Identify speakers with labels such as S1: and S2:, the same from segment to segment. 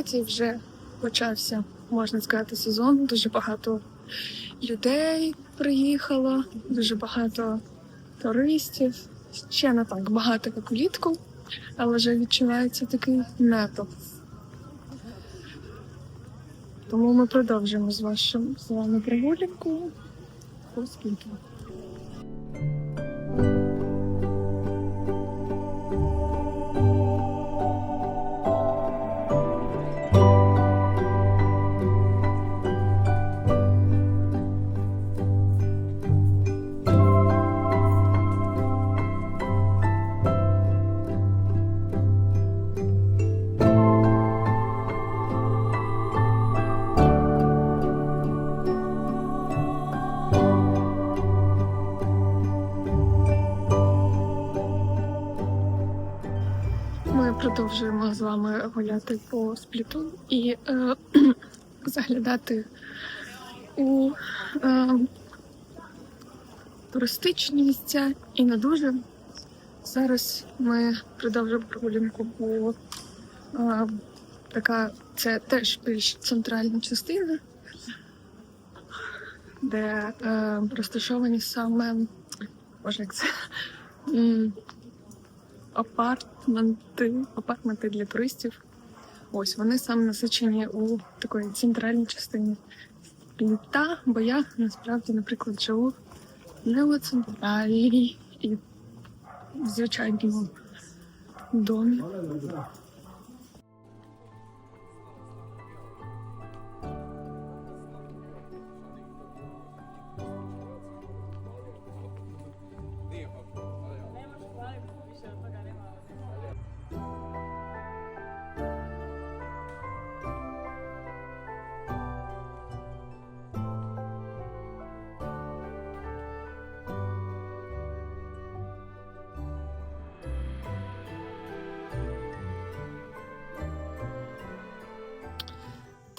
S1: Хорватії вже почався, можна сказати, сезон. Дуже багато людей приїхало, дуже багато туристів. Ще не так багато, як влітку, але вже відчувається такий натовп. Тому ми продовжимо з вашим з вами прогулянку. Оскільки. Продовжуємо з вами гуляти по спліту і е, заглядати у е, туристичні місця і не дуже. Зараз ми продовжуємо прогулянку по е, така, це теж більш центральна частина, де е, розташовані саме боже, як це. Апартменти, апартменти для туристів. Ось вони саме насичені у такої центральній частині літа, бо я насправді, наприклад, живу не у центральній і в звичайному домі.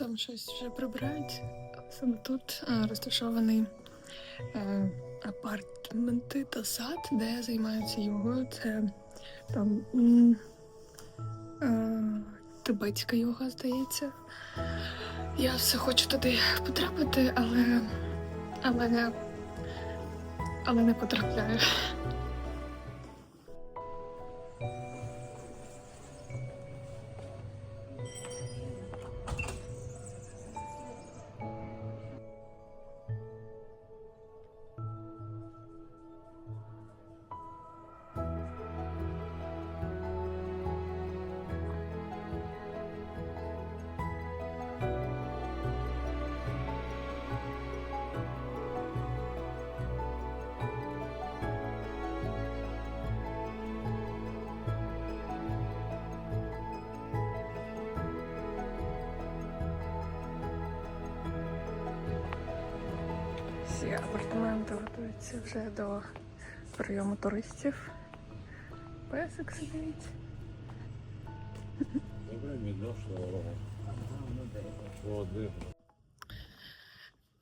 S1: Там щось вже прибирають. Саме тут е, розташований е, апартменти та сад, де займаються йогою. Це там е, тибетська йога, здається. Я все хочу туди потрапити, але, але, але не потрапляю. Апартаменти готуються вже до прийому туристів. Песик сидить.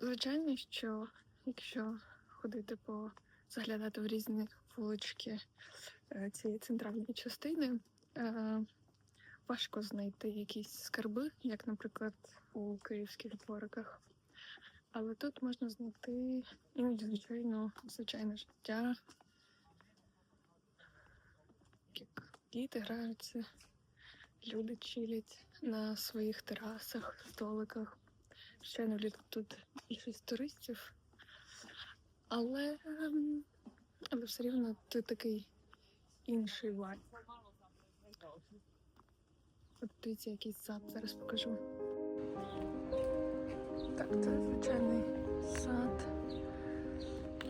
S1: Звичайно, що якщо ходити по заглядати в різні вулички е, цієї центральної частини, е, важко знайти якісь скарби, як, наприклад, у київських двориках. Але тут можна знайти іноді, звичайно, звичайне життя, як діти граються, люди чилять на своїх терасах, столиках. Звичайно, влітку тут більшість туристів, але, ем, але все рівно тут такий інший вайб. От дивіться, якийсь сад зараз покажу. Так, це звичайний сад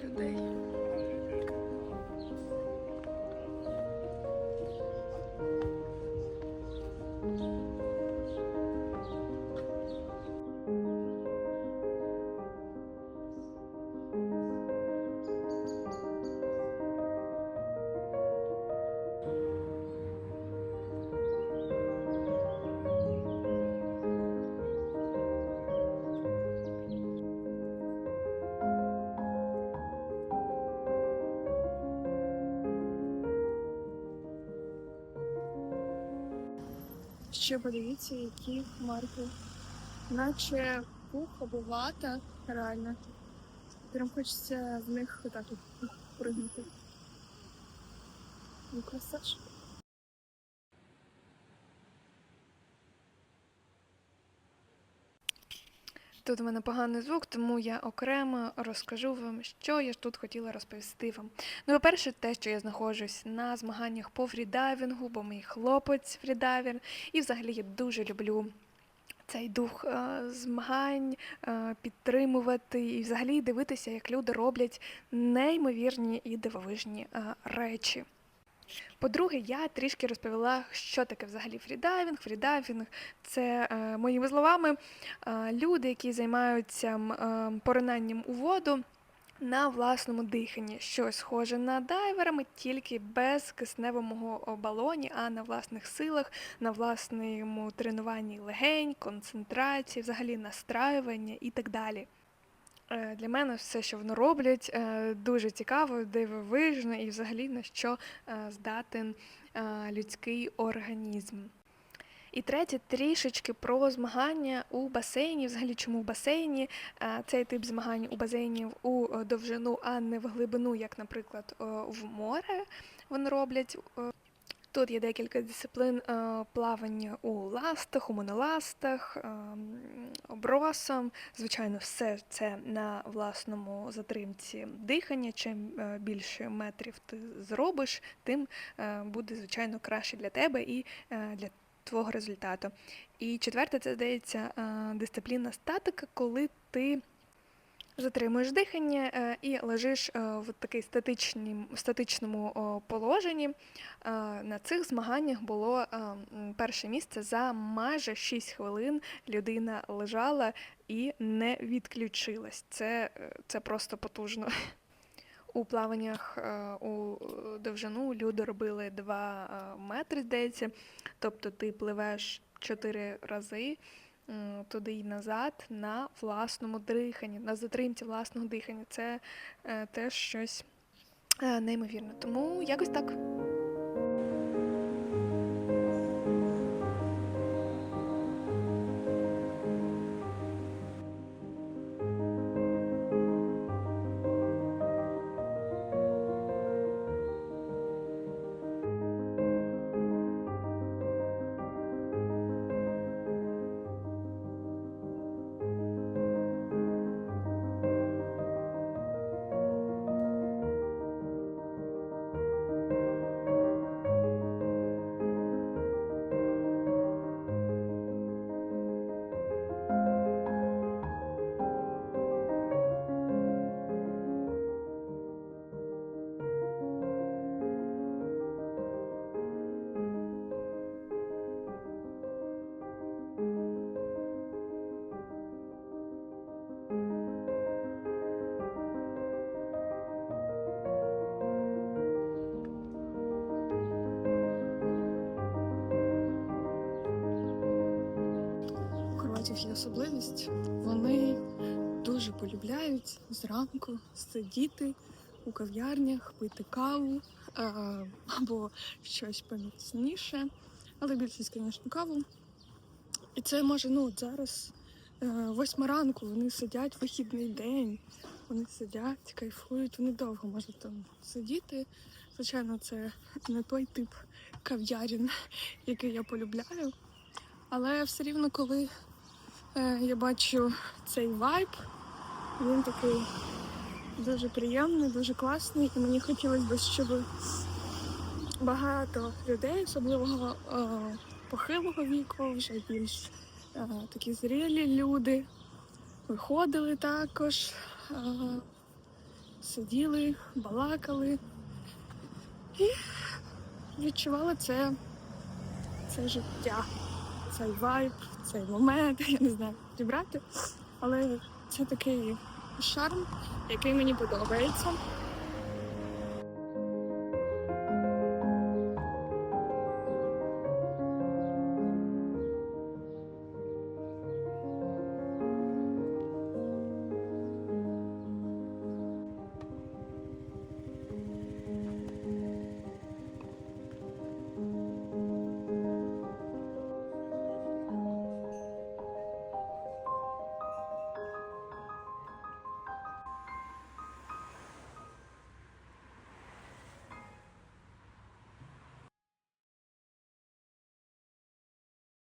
S1: людей.
S2: Ще подивіться, які хмарки. Наче пух або вата, реально. Прям хочеться в них отак от пригнути. Ну, краса
S1: Тут у мене поганий звук, тому я окремо розкажу вам, що я ж тут хотіла розповісти вам. Ну, по-перше, те, що я знаходжусь на змаганнях по фрідайвінгу, бо мій хлопець фрідайвер, і взагалі я дуже люблю. Цей дух е, змагань е, підтримувати і взагалі дивитися, як люди роблять неймовірні і дивовижні е, речі. По-друге, я трішки розповіла, що таке взагалі фрідайвінг. Фрідайвінг це, е, моїми словами, е, люди, які займаються е, поринанням у воду на власному диханні. Щось схоже на дайверами, тільки без кисневого балоні, а на власних силах, на власному тренуванні легень, концентрації, взагалі настраювання і так далі. Е, Для мене все, що вони роблять, е, дуже цікаво, дивовижно і взагалі на що е, здатен людський організм. І третє, трішечки про змагання у басейні. Взагалі, чому в басейні цей тип змагань у басейні у довжину, а не в глибину, як, наприклад, в море вони роблять. Тут є декілька дисциплін е, плавання у ластах, у моноластах, е, бросом. Звичайно, все це на власному затримці дихання. Чим е, більше метрів ти зробиш, тим е, буде, звичайно, краще для тебе і е, для твого результату. І четверте, це здається дисципліна статика, коли ти затримуєш дихання е, і лежиш е, в статичнім, статичному положенні. Е, На цих змаганнях було перше місце за майже 6 хвилин. Людина лежала і не відключилась. Це, це просто потужно. У плаваннях у довжину люди робили 2 метри, здається. Тобто ти пливеш 4 рази туди і назад на власному диханні, на затримці власного дихання. Це е, теж щось е, неймовірне. Тому якось так.
S2: Є. Вони дуже полюбляють зранку сидіти у кав'ярнях, пити каву або щось поміцніше, але більшість, звісно, каву. І це може, ну, от зараз е, восьма ранку, вони сидять вихідний день, вони сидять, кайфують, вони довго можуть там сидіти. Звичайно, це не той тип кав'ярін, який я полюбляю. Але все рівно, коли я бачу цей вайб, він такий дуже приємний, дуже класний, і мені хотілося б, щоб багато людей, особливо е, похилого віку, вже більш е, такі зрілі люди, виходили також, е, сиділи, балакали. І відчували це, це життя цей вайб, цей момент, я не знаю, зібрати. Але це такий шарм, який мені подобається.